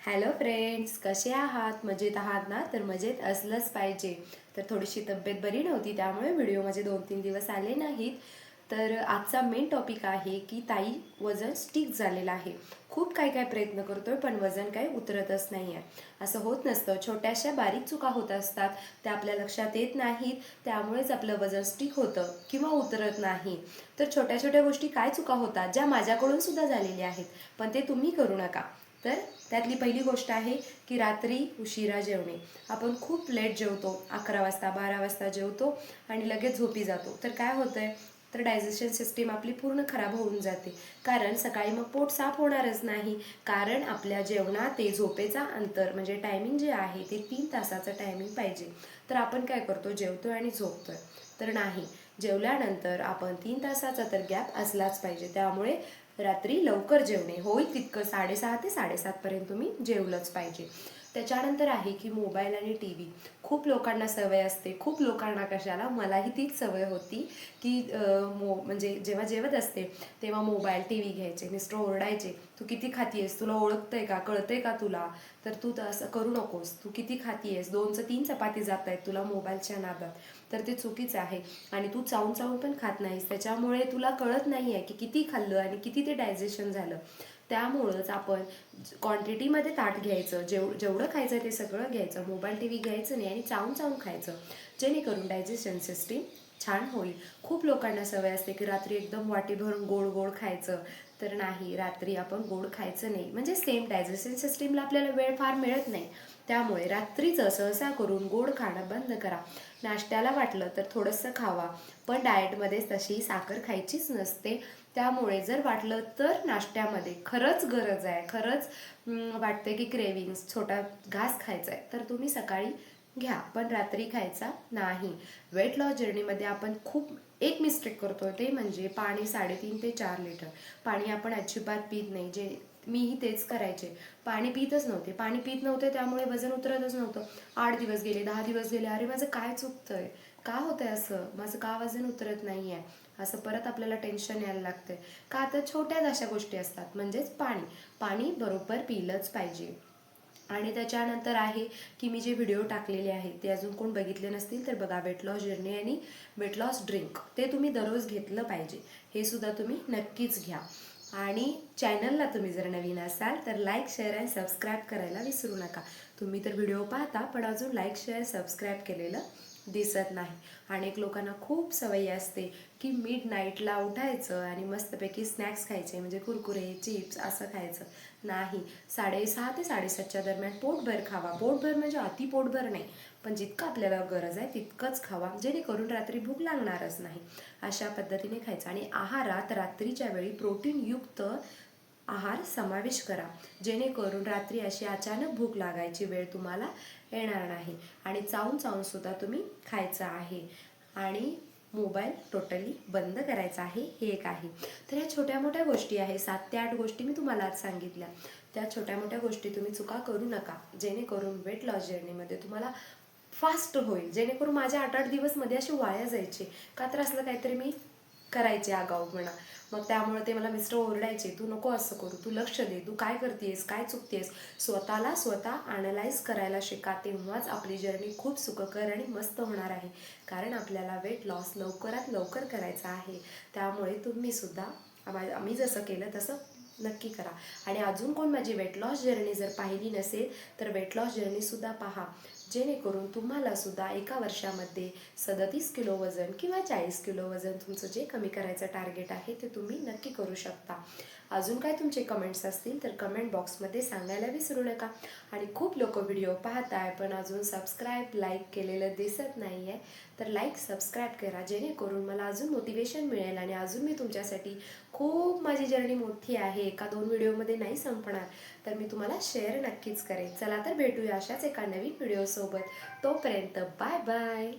Hello friends कसे आहात? मजेत आहात ना? तर मजेत असलंच पाहिजे. तर थोडीशी तब्येत बरी नव्हती त्यामुळे व्हिडिओ माझे दोन तीन दिवस आले नाहीत. तर आजचा मेन टॉपिक आहे की ताई वजन स्टिक झालेलं आहे. खूप काय काय प्रयत्न करतोय पण वजन काही उतरतच नाही आहे असं होत नसतं. छोट्याशा बारीक चुका होत असतात. त्या आपल्या लक्षात येत नाहीत. त्यामुळेच आपलं वजन स्टिक होतं किंवा उतरत नाही. तर छोट्या छोट्या गोष्टी काय चुका होतात ज्या माझ्याकडून सुद्धा झालेल्या आहेत पण ते तुम्ही करू नका. तर त्यातली पहिली गोष्ट आहे की रात्री उशिरा जेवणे. आपण खूप लेट जेवतो अकरा वाजता बारा वाजता जेवतो आणि लगेच झोपी जातो. तर काय होतंय? तर डायजेशन सिस्टीम आपली पूर्ण खराब होऊन जाते. कारण सकाळी मग पोट साफ होणारच नाही. कारण आपल्या जेवणात ते झोपेचा अंतर म्हणजे टायमिंग जे आहे ते तीन तासाचं टायमिंग पाहिजे. तर आपण काय करतो? जेवतो आणि झोपतोय. तर नाही. जेवल्यानंतर आपण तीन तासाचा तर गॅप असलाच पाहिजे. त्यामुळे रात्री लवकर जेवणे. होईल तितकं साडेसहा ते साडेसातपर्यंत तुम्ही जेवलंच पाहिजे. त्याच्यानंतर आहे की मोबाईल आणि टी व्ही खूप लोकांना सवय असते. खूप लोकांना कशाला? मलाही तीच सवय होती की मो म्हणजे जेव्हा जेवत असते तेव्हा मोबाईल टी व्ही घ्यायचे मिस्टर ओरडायचे तू किती खातीयस? तुला ओळखतंय का? कळतंय का तुला? तर तू तर असं करू नकोस. तू किती खातीयस? दोनचं तीन चपाती जात आहेत तुला मोबाईलच्या नादात. तर ते चुकीचं आहे. आणि तू चावून चावून पण खात नाहीस. त्याच्यामुळे तुला कळत नाही आहे की किती खाल्लं आणि किती ते डायजेशन झालं. त्यामुळंच आपण क्वांटिटीमध्ये ताट घ्यायचं. जेव जेवढं खायचं ते सगळं घ्यायचं. मोबाईल टी व्ही घ्यायचं नाही आणि चावून चावून खायचं. जेणेकरून डायजेशन सिस्टीम छान होईल. खूप लोकांना सवय असते की रात्री एकदम वाटी भरून गोड गोड खायचं. तर नाही रात्री आपण गोड खायचं नाही. म्हणजे सेम डायजेशन सिस्टीमला आपल्याला वेळ फार मिळत नाही. त्यामुळे रात्रीचं सहसा करून गोड खाणं बंद करा. नाश्त्याला वाटलं तर थोडंसं खावा. पण डाएटमध्ये तशी साखर खायचीच नसते. त्यामुळे जर वाटलं तर नाश्त्यामध्ये खरंच गरज आहे. खरंच वाटते की क्रेविंग्स छोटा घास खायचा आहे तर तुम्ही सकाळी घ्या पण रात्री खायचा नाही. वेट लॉस जर्नीमध्ये आपण खूप एक मिस्टेक करतो ते म्हणजे पाणी साडेतीन ते चार लिटर. पाणी आपण अजिबात पित नाही जे मीही तेच करायचे. पाणी पितच नव्हते. पाणी पित नव्हते त्यामुळे वजन उतरतच नव्हतं. आठ दिवस गेले दहा दिवस गेले अरे माझं काय चुकतंय? का होतंय असं? माझं का वजन उतरत नाही आहे असं परत आपल्याला टेन्शन यायला लागतंय. का तर छोट्याच अशा गोष्टी असतात म्हणजेच पाणी. पाणी बरोबर पिलंच पाहिजे. आणि त्याच्यानंतर आहे की मी जे व्हिडिओ टाकलेले आहेत ते अजून कोण बघितले नसतील तर बघा वेट लॉस जर्नी आणि वेट लॉस ड्रिंक ते तुम्ही दररोज घेतलं पाहिजे. हे सुद्धा तुम्ही नक्कीच घ्या. आणि चॅनलला तुम्ही जर नवीन असाल तर लाईक शेअर आणि सबस्क्राईब करायला विसरू नका. तुम्ही तर व्हिडिओ पाहता पण अजून लाईक शेअर सबस्क्राईब केलेलं दिसत नाही. अनेक लोकांना खूप सवयी असते की मिड नाईटला उठायचं आणि मस्तपैकी स्नॅक्स खायचे म्हणजे कुरकुरे चिप्स असं खायचं. नाही साडेसहा ते साडेसातच्या दरम्यान पोटभर खावा. पोटभर म्हणजे अति पोटभर नाही पण जितकं आपल्याला गरज आहे तितकंच खावा जेणेकरून रात्री भूक लागणारच नाही. अशा पद्धतीने खायचं. आणि आहारात रात्रीच्या वेळी प्रोटीनयुक्त आहार समावेश करा. जेणेकरून रात्री अशी अचानक भूक लागायची वेळ तुम्हाला येणार नाही आणि चावून चावून सुद्धा तुम्ही खायचं आहे. आणि मोबाईल टोटली बंद करायचा आहे हे एक आहे. तर ह्या छोट्या मोठ्या गोष्टी आहे सात ते आठ गोष्टी मी तुम्हाला आज सांगितल्या. त्या छोट्या मोठ्या गोष्टी तुम्ही चुका करू नका. जेणेकरून वेट लॉस जर्नीमध्ये तुम्हाला फास्ट होईल. जेणेकरून माझ्या आठ आठ दिवसमध्ये असे वाया जायचे. का तर असलं काहीतरी मी करायचे आगाऊ म्हणा. मग त्यामुळे ते मला मिस्टर ओरडायचे तू नको असं करू तू लक्ष दे तू काय करतेस काय चुकतेस स्वतःला स्वतः अनालाइज करायला शिका तेव्हाच आपली जर्नी खूप सुखकर आणि मस्त होणार आहे. कारण आपल्याला वेट लॉस लवकरात लवकर करायचा आहे. त्यामुळे तुम्हीसुद्धा आम्ही जसं केलं तसं नक्की करा. आणि अजून कोण माझी वेट लॉस जर्नी जर पाहिली नसेल तर वेट लॉस जर्नीसुद्धा पहा. जेणेकरून तुम्हाला सुद्धा एका वर्षामध्ये सदतीस किलो वजन किंवा चाळीस किलो वजन तुमचं जे कमी करायचं टार्गेट आहे ते तुम्ही नक्की करू शकता. अजून काय तुमचे कमेंट्स असतील तर कमेंट बॉक्समध्ये सांगायला विसरू नका. आणि खूप लोक व्हिडिओ पाहत आहे पण अजून सबस्क्राईब लाईक केलेलं दिसत नाही आहे तर लाईक सबस्क्राईब करा. जेणेकरून मला अजून मोटिवेशन मिळेल आणि अजून मी तुमच्यासाठी खूप माझी जर्नी मोठी आहे. एका दोन व्हिडिओमध्ये नाही संपणार तर मी तुम्हाला शेअर नक्कीच करेन. चला तर भेटूया अशाच एका नवीन व्हिडिओसोबत सोबत तोपर्यंत बाय बाय.